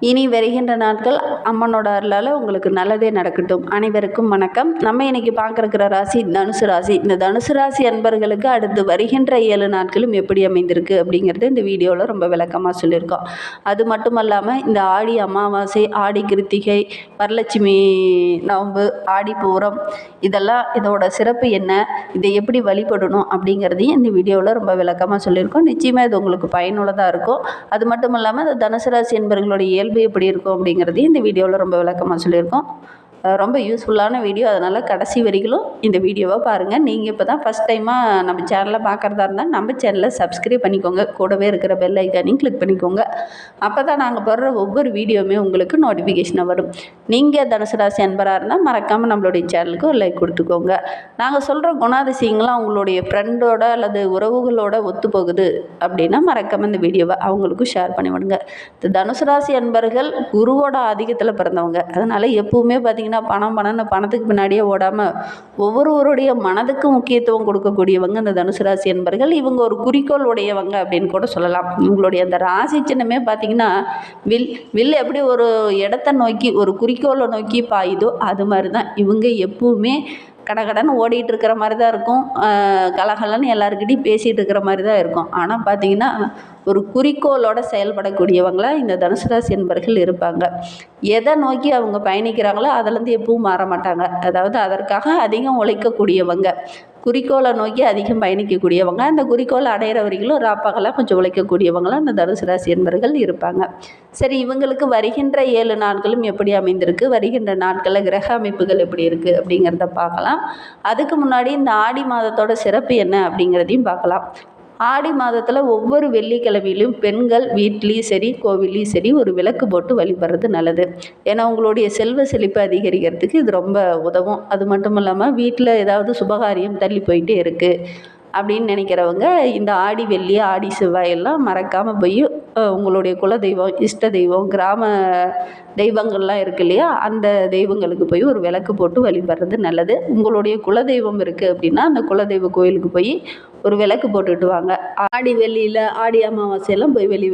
இனி வருகின்ற நாட்கள் அம்மனோட அருளால் உங்களுக்கு நல்லதே நடக்கட்டும். அனைவருக்கும் வணக்கம். நம்ம இன்னைக்கு பார்க்குற ராசி தனுசு ராசி. இந்த தனுசு ராசி அன்பர்களுக்கு அடுத்து வருகின்ற ஏழு நாட்களும் எப்படி அமைந்திருக்கு அப்படிங்கிறது இந்த வீடியோவில் ரொம்ப விளக்கமாக சொல்லியிருக்கோம். அது மட்டும் இல்லாமல் இந்த ஆடி அமாவாசை ஆடி கிருத்திகை வரலட்சுமி நவம்பு ஆடி பூரம் இதெல்லாம் இதோட சிறப்பு என்ன இதை எப்படி வழிபடணும் அப்படிங்கிறதையும் இந்த வீடியோவில் ரொம்ப விளக்கமாக சொல்லியிருக்கோம். நிச்சயமாக இது உங்களுக்கு பயனுள்ளதாக இருக்கும். அது மட்டும் இல்லாமல் இந்த தனுசு ராசி என்பவர்களுடைய இயல்பு எப்படி இருக்கும் அப்படிங்கிறதையும் இந்த வீடியோவில் ரொம்ப விளக்கமாக சொல்லியிருக்கோம். ரொம்ப யூஸ்ஃபுல்லான வீடியோ அதனால் கடைசி வரைக்கும் இந்த வீடியோவை பாருங்கள் நீங்கள் இப்போ தான் ஃபஸ்ட் டைமாக நம்ம சேனலை பார்க்குறதா இருந்தால் நம்ம சேனலை சப்ஸ்கிரைப் பண்ணிக்கோங்க. கூடவே இருக்கிற பெல் ஐக்கானையும் கிளிக் பண்ணிக்கோங்க. அப்போ தான் நாங்கள் போடுற ஒவ்வொரு வீடியோவுமே உங்களுக்கு நோட்டிஃபிகேஷனாக வரும். நீங்கள் தனுசு ராசி அன்பராக இருந்தால் மறக்காமல் நம்மளுடைய சேனலுக்கு ஒரு லைக் கொடுத்துக்கோங்க. நாங்கள் சொல்கிற குணாதிசயங்கள்லாம் உங்களுடைய ஃப்ரெண்டோட அல்லது உறவுகளோட ஒத்து போகுது அப்படின்னா மறக்காமல் இந்த வீடியோவை அவங்களுக்கும் ஷேர் பண்ணி விடுங்க இந்த தனுசு ராசி அன்பர்கள் குருவோட ஆதிக்கத்தில் பிறந்தவங்க. அதனால் எப்பவுமே பார்த்தீங்கன்னா பணம் பணம்னு பணத்துக்கு பின்னாடியே ஓடாமல் ஒவ்வொருவருடைய மனதுக்கு முக்கியத்துவம் கொடுக்கக்கூடியவங்க இந்த தனுசு ராசி என்பர்கள். இவங்க ஒரு குறிக்கோள் உடையவங்க அப்படின்னு கூட சொல்லலாம். இவங்களுடைய அந்த ராசி சின்னமே பார்த்தீங்கன்னா வில் வில் எப்படி ஒரு இடத்த நோக்கி ஒரு குறிக்கோளை நோக்கி பாயுதோ அது மாதிரி தான் இவங்க எப்பவுமே கடகடன்னு ஓடிட்டு இருக்கிற மாதிரி தான் இருக்கும் கலகலன்னு எல்லாருக்கிட்டையும் பேசிகிட்டு இருக்கிற மாதிரி தான் இருக்கும். ஆனால் பார்த்தீங்கன்னா ஒரு குறிக்கோளோட செயல்படக்கூடியவங்களாக இந்த தனுசு ராசி என்பர்கள் இருப்பாங்க. எதை நோக்கி அவங்க பயணிக்கிறாங்களோ அதுலேருந்து எப்பவும் மாற மாட்டாங்க. அதாவது அதற்காக அதிகம் உழைக்கக்கூடியவங்க. குறிக்கோளை நோக்கி அதிகம் பயணிக்கக்கூடியவங்க. அந்த குறிக்கோளை அடையிறவர்களும் ராப்பகலாக கொஞ்சம் உழைக்கக்கூடியவங்களும் அந்த தனுசு ராசி என்பர்கள் இருப்பாங்க. சரி இவங்களுக்கு வருகின்ற ஏழு நாட்களும் எப்படி அமைந்திருக்கு? வருகின்ற நாட்களில் கிரக அமைப்புகள் எப்படி இருக்குது அப்படிங்கிறத பார்க்கலாம். அதுக்கு முன்னாடி இந்த ஆடி மாதத்தோட சிறப்பு என்ன அப்படிங்கிறதையும் பார்க்கலாம். ஆடி மாதத்தில் ஒவ்வொரு வெள்ளிக்கிழமையிலும் பெண்கள் வீட்லேயும் சரி கோவில்லையும் சரி ஒரு விளக்கு போட்டு வழிபடுறது நல்லது. ஏன்னா உங்களுடைய செல்வ செழிப்பு அதிகரிக்கிறதுக்கு இது ரொம்ப உதவும். அது மட்டும் இல்லாமல் வீட்டில் ஏதாவது சுபகாரியம் தள்ளி போயிட்டே இருக்குது அப்படின்னு நினைக்கிறவங்க இந்த ஆடி வெள்ளி ஆடி செவ்வாயெல்லாம் மறக்காமல் போய் உங்களுடைய உங்களுடைய குலதெய்வம் இஷ்ட தெய்வம் கிராம தெய்வங்கள்லாம் இருக்கு இல்லையா அந்த தெய்வங்களுக்கு போய் ஒரு விளக்கு போட்டு வழிபடுறது நல்லது. உங்களுடைய குலதெய்வம் இருக்குது அப்படின்னா அந்த குலதெய்வ கோயிலுக்கு போய் ஒரு விளக்கு போட்டுட்டு வாங்க ஆடி வெள்ளியில் ஆடி அமாவாசையெல்லாம் போய் வெளி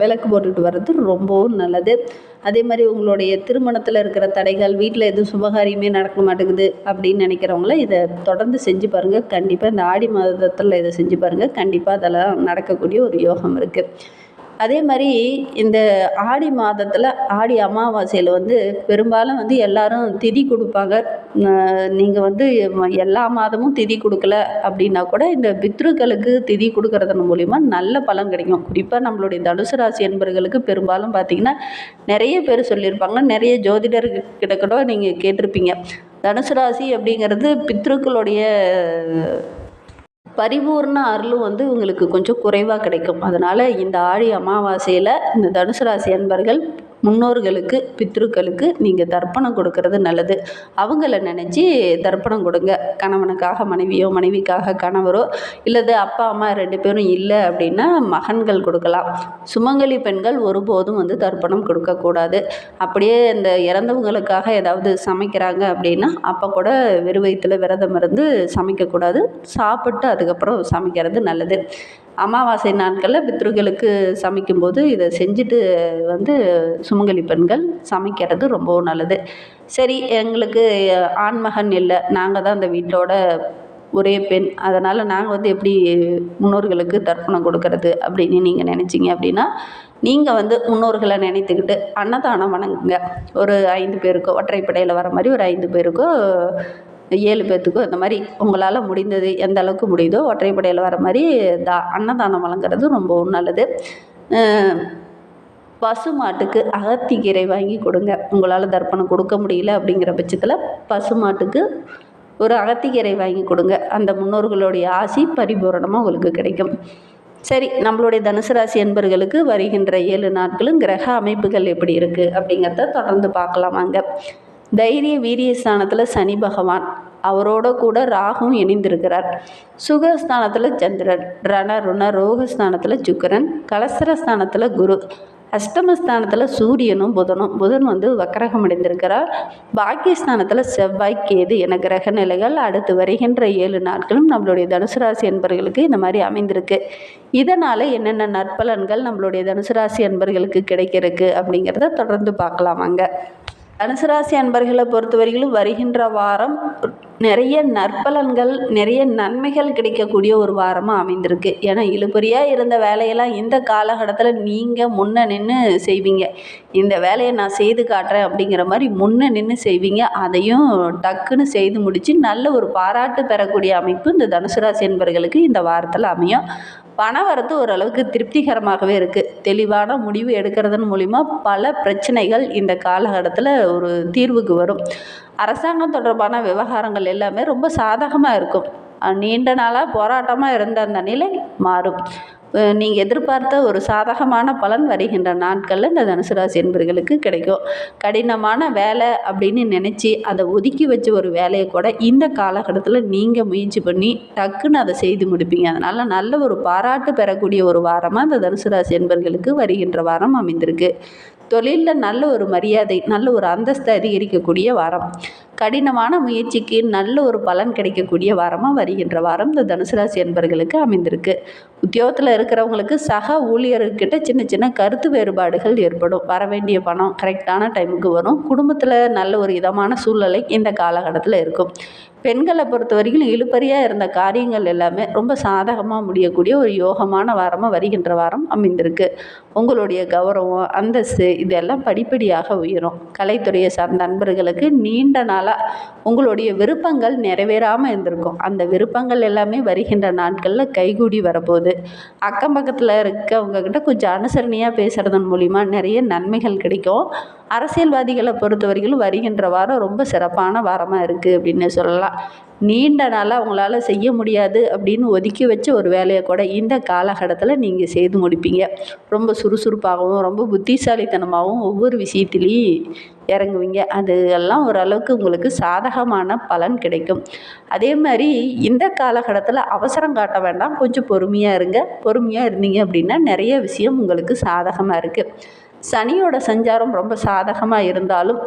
விளக்கு போட்டுட்டு வர்றது ரொம்பவும் நல்லது. அதே மாதிரி உங்களுடைய திருமணத்தில் இருக்கிற தடைகள் வீட்டில் எதுவும் சுபகாரியமே நடக்க மாட்டேங்குது அப்படின்னு நினைக்கிறவங்கள இதை தொடர்ந்து செஞ்சு பாருங்கள் கண்டிப்பாக இந்த ஆடி மாதத்தில் இதை செஞ்சு பாருங்கள் கண்டிப்பாக அதெல்லாம் நடக்கக்கூடிய ஒரு யோகம் இருக்குது அதே மாதிரி இந்த ஆடி மாதத்தில் ஆடி அமாவாசையில் வந்து பெரும்பாலும் வந்து எல்லாரும் திதி கொடுப்பாங்க. நீங்கள் வந்து எல்லா மாதமும் திதி கொடுக்கல அப்படின்னா கூட இந்த பித்ருக்களுக்கு திதி கொடுக்கறதன் மூலிமா நல்ல பலன் கிடைக்கும். குறிப்பாக நம்மளுடைய தனுசு ராசி என்பர்களுக்கு பெரும்பாலும் பார்த்திங்கன்னா நிறைய பேர் சொல்லியிருப்பாங்க. நிறைய ஜோதிடர்கிட்ட கூட நீங்கள் கேட்டிருப்பீங்க. தனுசு ராசி அப்படிங்கிறது பித்ருக்களுடைய பரிபூர்ண அருளும் வந்து உங்களுக்கு கொஞ்சம் குறைவாக கிடைக்கும். அதனால் இந்த ஆடி அமாவாசையில் இந்த தனுசு ராசி அன்பர்கள் முன்னோர்களுக்கு பித்ருக்களுக்கு நீங்கள் தர்ப்பணம் கொடுக்கறது நல்லது. அவங்கள நினச்சி தர்ப்பணம் கொடுங்க. கணவனுக்காக மனைவியோ மனைவிக்காக கணவரோ இல்லது அப்பா அம்மா ரெண்டு பேரும் இல்லை அப்படின்னா மகன்கள் கொடுக்கலாம். சுமங்கலி பெண்கள் ஒருபோதும் வந்து தர்ப்பணம் கொடுக்கக்கூடாது. அப்படியே இந்த இறந்தவங்களுக்காக ஏதாவது சமைக்கிறாங்க அப்படின்னா அப்போ கூட வெறுவயத்தில் வயிற்றுல விரதம் இருந்து சமைக்கக்கூடாது. சாப்பிட்டு அதுக்கப்புறம் சமைக்கிறது நல்லது. அமாவாசை நாட்களில் பித்ருக்களுக்கு சமைக்கும்போது இதை செஞ்சுட்டு வந்து சுமங்கலி பெண்கள் சமைக்கிறது ரொம்பவும் நல்லது. சரி எங்களுக்கு ஆண்மகன் இல்லை. நாங்கள் தான் அந்த வீட்டோட ஒரே பெண். அதனால் நாங்கள் வந்து எப்படி முன்னோர்களுக்கு தர்ப்பணம் கொடுக்கறது அப்படின்னு நீங்கள் நினச்சிங்க அப்படின்னா நீங்கள் வந்து முன்னோர்களை நினைத்துக்கிட்டு அன்னதானம் வணங்குங்க. ஒரு ஐந்து பேருக்கோ ஒற்றைப்படையில் வர மாதிரி ஒரு ஐந்து பேருக்கோ ஏழு பேர்த்துக்கும் இந்த மாதிரி உங்களால் முடிந்தது எந்த அளவுக்கு முடியுதோ ஒற்றைப்படையில் வர மாதிரி தா அன்னதானம் வழங்குறது ரொம்பவும் நல்லது. பசு மாட்டுக்கு அகத்திக்கீரை வாங்கி கொடுங்க. உங்களால் தர்ப்பணம் கொடுக்க முடியல அப்படிங்கிற பட்சத்தில் பசு மாட்டுக்கு ஒரு அகத்திக்கீரை வாங்கி கொடுங்க. அந்த முன்னோர்களுடைய ஆசி பரிபூரணமாக உங்களுக்கு கிடைக்கும். சரி நம்மளுடைய தனுசு ராசி என்பர்களுக்கு வருகின்ற ஏழு நாட்களும் கிரக அமைப்புகள் எப்படி இருக்குது அப்படிங்கிறத தொடர்ந்து பார்க்கலாம் வாங்க. தைரிய வீரிய ஸ்தானத்தில் சனி பகவான். அவரோட கூட ராகும் இணைந்திருக்கிறார். சுகஸ்தானத்தில் சந்திரன் ரண ருண ரோகஸ்தானத்தில் சுக்கரன் கலசரஸ்தானத்தில் குரு. அஷ்டமஸ்தானத்தில் சூரியனும் புதனும். புதன் வந்து வக்கரகம் அடைந்திருக்கிறார். பாக்கியஸ்தானத்தில் செவ்வாய் கேது என கிரக நிலைகள் அடுத்து வருகின்ற ஏழு நாட்களும் நம்மளுடைய தனுசு ராசி என்பர்களுக்கு இந்த மாதிரி அமைந்திருக்கு. இதனால் என்னென்ன நற்பலன்கள் நம்மளுடைய தனுசு ராசி என்பர்களுக்கு கிடைக்கிறதுக்கு அப்படிங்கிறத தொடர்ந்து பார்க்கலாம் வாங்க. தனுசராசி அன்பர்களை அன்பர்களை பொறுத்தவரையிலும் வருகின்ற வாரம் நிறைய நற்பலன்கள் நிறைய நன்மைகள் கிடைக்கக்கூடிய ஒரு வாரமாக அமைந்திருக்கு. ஏன்னா இழுபறியாக இருந்த வேலையெல்லாம் இந்த காலகட்டத்தில் நீங்கள் முன்ன நின்று செய்வீங்க. இந்த வேலையை நான் செய்து காட்டுறேன் அப்படிங்கிற மாதிரி முன்ன நின்று செய்வீங்க. அதையும் டக்குன்னு செய்து முடித்து நல்ல ஒரு பாராட்டு பெறக்கூடிய அமைப்பு இந்த தனுசு ராசி என்பர்களுக்கு இந்த வாரத்தில் அமையும். பண வரத்து ஓரளவுக்கு திருப்திகரமாகவே இருக்குது தெளிவான முடிவு எடுக்கிறதன் மூலிமா பல பிரச்சனைகள் இந்த காலகட்டத்தில் ஒரு தீர்வுக்கு வரும். அரசாங்கம் தொடர்பான விவகாரங்கள் எல்லாமே ரொம்ப சாதகமாக இருக்கும். நீண்ட நாளாக போராட்டமாக இருந்த அந்த நிலை மாறும். நீங்கள் எதிர்பார்த்த ஒரு சாதகமான பலன் வருகின்ற நாட்களில் இந்த தனுசு ராசி என்பர்களுக்கு கிடைக்கும். கடினமான வேலை அப்படின்னு நினச்சி அதை ஒதுக்கி வச்ச ஒரு வேலையை கூட இந்த காலகட்டத்தில் நீங்கள் முயற்சி பண்ணி டக்குன்னு அதை செய்து முடிப்பீங்க. அதனால் நல்ல ஒரு பாராட்டு பெறக்கூடிய ஒரு வாரமாக இந்த தனுசு ராசி என்பர்களுக்கு வருகின்ற வாரம் அமைந்திருக்கு. தொழிலில் நல்ல ஒரு மரியாதை நல்ல ஒரு அந்தஸ்து அதிகரிக்கக்கூடிய வாரம். கடினமான முயற்சிக்கு நல்ல ஒரு பலன் கிடைக்கக்கூடிய வாரமாக வருகின்ற வாரம் இந்த தனுசு ராசி என்பர்களுக்கு அமைந்திருக்கு. உத்தியோகத்தில் இருக்கிறவங்களுக்கு சக ஊழியர்கிட்ட சின்ன சின்ன கருத்து வேறுபாடுகள் ஏற்படும். வர வேண்டிய பணம் கரெக்டான டைமுக்கு வரும். குடும்பத்தில் நல்ல ஒரு இதமான சூழ்நிலை இந்த காலகட்டத்தில் இருக்கும். பெண்களை பொறுத்த வரைக்கும் இழுப்பறியாக இருந்த காரியங்கள் எல்லாமே ரொம்ப சாதகமாக முடியக்கூடிய ஒரு யோகமான வாரமாக வருகின்ற வாரம் அமைந்திருக்கு. உங்களுடைய கௌரவம் அந்தஸ்து இதெல்லாம் படிப்படியாக உயரும். கலைத்துறையை சார்ந்த நண்பர்களுக்கு நீண்ட நாளாக உங்களுடைய விருப்பங்கள் நிறைவேறாமல் இருந்திருக்கும். அந்த விருப்பங்கள் எல்லாமே வருகின்ற நாட்களில் கைகூடி வரப்போகுது. அக்கம் பக்கத்தில் இருக்கவங்கக்கிட்ட கொஞ்சம் அனுசரணையாக பேசுகிறதன் மூலிமா நிறைய நன்மைகள் கிடைக்கும். அரசியல்வாதிகளை பொறுத்த வரைக்கும் வருகின்ற வாரம் ரொம்ப சிறப்பான வாரமாக இருக்குது அப்படின்னு சொல்லலாம். நீண்ட நாளாக அவங்களால செய்ய முடியாது அப்படின்னு ஒதுக்கி வச்ச ஒரு வேலையை கூட இந்த காலகட்டத்தில் நீங்கள் செய்து முடிப்பீங்க. ரொம்ப சுறுசுறுப்பாகவும் ரொம்ப புத்திசாலித்தனமாகவும் ஒவ்வொரு விஷயத்துலேயும் இறங்குவீங்க. அது எல்லாம் ஓரளவுக்கு உங்களுக்கு சாதகமான பலன் கிடைக்கும். அதே மாதிரி இந்த காலகட்டத்தில் அவசரம் காட்ட வேண்டாம். கொஞ்சம் பொறுமையாக இருங்க. பொறுமையாக இருந்தீங்க அப்படின்னா நிறைய விஷயம் உங்களுக்கு சாதகமாக இருக்குது சனியோட சஞ்சாரம் ரொம்ப சாதகமாக இருந்தாலும்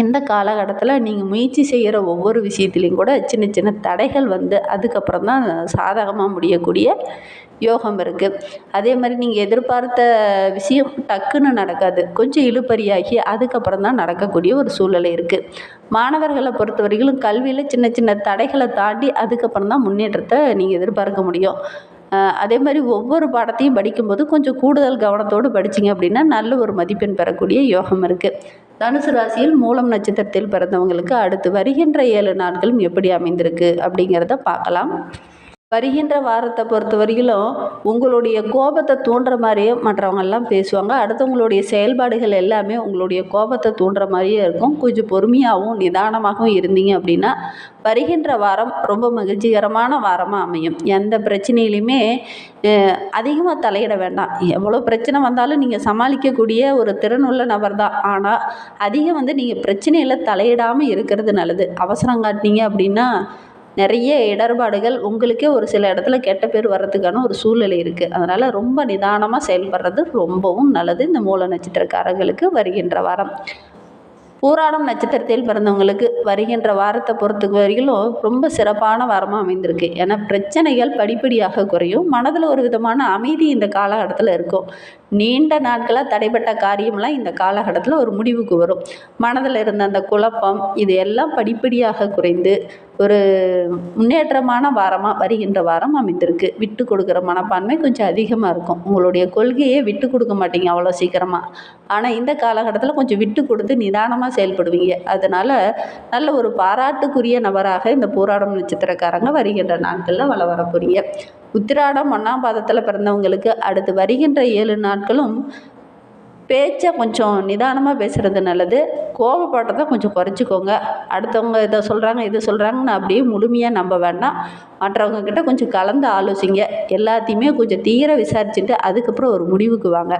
இந்த காலகட்டத்தில் நீங்கள் முயற்சி செய்கிற ஒவ்வொரு விஷயத்துலையும் கூட சின்ன சின்ன தடைகள் வந்து அதுக்கப்புறம் தான் சாதகமாக முடியக்கூடிய யோகம் இருக்குது அதே மாதிரி நீங்கள் எதிர்பார்த்த விஷயம் டக்குன்னு நடக்காது. கொஞ்சம் இழுபறியாகி அதுக்கப்புறம் தான் நடக்கக்கூடிய ஒரு சூழ்நிலை இருக்குது மாணவர்களை பொறுத்த வரைக்கும் கல்வியில் சின்ன சின்ன தடைகளை தாண்டி அதுக்கப்புறம் தான் முன்னேற்றத்தை நீங்கள் எதிர்பார்க்க முடியும். அதே மாதிரி ஒவ்வொரு பாடத்தையும் படிக்கும்போது கொஞ்சம் கூடுதல் கவனத்தோடு படிச்சிங்க அப்படின்னா நல்ல ஒரு மதிப்பெண் பெறக்கூடிய யோகம் இருக்குது தனுசு ராசியில் மூலம் நட்சத்திரத்தில் பிறந்தவங்களுக்கு அடுத்து வருகின்ற ஏழு நாட்களும் எப்படி அமைந்திருக்கு அப்படிங்கிறத பார்க்கலாம். வருகின்ற வாரத்தை பொறுத்த வரையிலும் உங்களுடைய கோபத்தை தூண்டுற மாதிரியே மற்றவங்கெல்லாம் பேசுவாங்க. அடுத்தவங்களுடைய செயல்பாடுகள் எல்லாமே உங்களுடைய கோபத்தை தூண்டுற மாதிரியே இருக்கும். கொஞ்சம் பொறுமையாகவும் நிதானமாகவும் இருந்தீங்க அப்படின்னா வருகின்ற வாரம் ரொம்ப மகிழ்ச்சிகரமான வாரமாக அமையும். எந்த பிரச்சனையிலையுமே அதிகமாக தலையிட வேண்டாம். எவ்வளோ பிரச்சனை வந்தாலும் நீங்கள் சமாளிக்கக்கூடிய ஒரு திறனுள்ள நபர் தான். ஆனால் அதிகம் வந்து நீங்கள் பிரச்சனையில் தலையிடாமல் இருக்கிறது நல்லது. அவசரம் காட்டினீங்க அப்படின்னா நிறைய இடர்பாடுகள் உங்களுக்கே ஒரு சில இடத்துல கெட்ட பேர் வர்றதுக்கான ஒரு சூழ்நிலை இருக்குது அதனால் ரொம்ப நிதானமாக செயல்படுறது ரொம்பவும் நல்லது. இந்த மூல நட்சத்திரக்காரர்களுக்கு வருகின்ற வாரம். பூராடம் நட்சத்திரத்தில் பிறந்தவங்களுக்கு வருகின்ற வாரத்தை பொறுத்த வரையிலும் ரொம்ப சிறப்பான வாரமாக அமைந்திருக்கு. ஏன்னா பிரச்சனைகள் படிப்படியாக குறையும். மனதில் ஒரு விதமான அமைதி இந்த காலகட்டத்தில் இருக்கும். நீண்ட நாட்களாக தடைப்பட்ட காரியமெல்லாம் இந்த காலகட்டத்தில் ஒரு முடிவுக்கு வரும். மனதில் இருந்த அந்த குழப்பம் இது எல்லாம் படிப்படியாக குறைந்து ஒரு முன்னேற்றமான வாரமாக வருகின்ற வாரம் அமைந்திருக்கு. விட்டு கொடுக்குற மனப்பான்மை கொஞ்சம் அதிகமாக இருக்கும். உங்களுடைய கொள்கையை விட்டு கொடுக்க மாட்டீங்க அவ்வளோ சீக்கிரமாக ஆனால் இந்த காலகட்டத்தில் கொஞ்சம் விட்டு கொடுத்து நிதானமாக செயல்படுவீங்க. அதனால் நல்ல ஒரு பாராட்டுக்குரிய நபராக இந்த போராடும் நட்சத்திரக்காரங்க வருகின்ற நாட்களில் வள வரப்போறீங்க. உத்திராடம் ஒன்றாம் பாதத்தில் பிறந்தவங்களுக்கு அடுத்து வருகின்ற ஏழு நாட்களும் பேச்சை கொஞ்சம் நிதானமாக பேசுகிறது நல்லது. கோபப்படுறத கொஞ்சம் குறைச்சிக்கோங்க. அடுத்தவங்க இதை சொல்கிறாங்க இதை சொல்கிறாங்கன்னு அப்படியே முழுமையாக நம்ப வேண்டாம். மற்றவங்க கிட்ட கொஞ்சம் கலந்து ஆலோசிங்க. எல்லாத்தையுமே கொஞ்சம் தீர விசாரிச்சுட்டு அதுக்கப்புறம் ஒரு முடிவுக்கு வாங்க.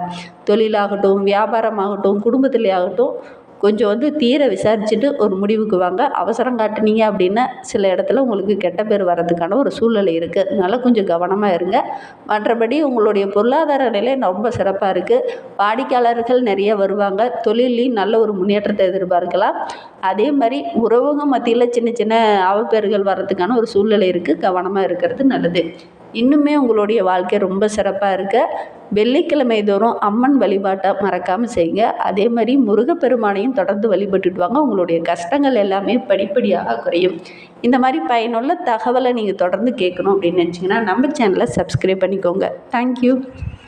தொழிலாகட்டும் வியாபாரமாகட்டும் குடும்பத்திலே ஆகட்டும் கொஞ்சம் வந்து தீர விசாரிச்சுட்டு ஒரு முடிவுக்கு வாங்க. அவசரம் காட்டுனீங்க அப்படின்னா சில இடத்துல உங்களுக்கு கெட்ட பேர் வர்றதுக்கான ஒரு சூழ்நிலை இருக்குது அதனால் கொஞ்சம் கவனமாக இருங்க. மற்றபடி உங்களுடைய பொருளாதார நிலை ரொம்ப சிறப்பாக இருக்குது வாடிக்கையாளர்கள் நிறைய வருவாங்க. தொழிலையும் நல்ல ஒரு முன்னேற்றத்தை எதிர்பார்க்கலாம். அதே மாதிரி உறவுங்க மத்தியில் சின்ன சின்ன அவப்பேறுகள் வர்றதுக்கான ஒரு சூழ்நிலை இருக்குது கவனமாக இருக்கிறது நல்லது. இன்னுமே உங்களுடைய வாழ்க்கை ரொம்ப சிறப்பாக இருக்க. வெள்ளிக்கிழமை தோறும் அம்மன் வழிபாட்டை மறக்காமல் செய்யுங்க. அதே மாதிரி முருகப்பெருமானையும் தொடர்ந்து வழிபட்டுட்டு வாங்க. உங்களுடைய கஷ்டங்கள் எல்லாமே படிப்படியாக குறையும். இந்த மாதிரி பயனுள்ள தகவலை நீங்கள் தொடர்ந்து கேட்கணும் அப்படின்னு நினச்சிங்கன்னா நம்ம சேனலை சப்ஸ்கிரைப் பண்ணிக்கோங்க. தேங்க்யூ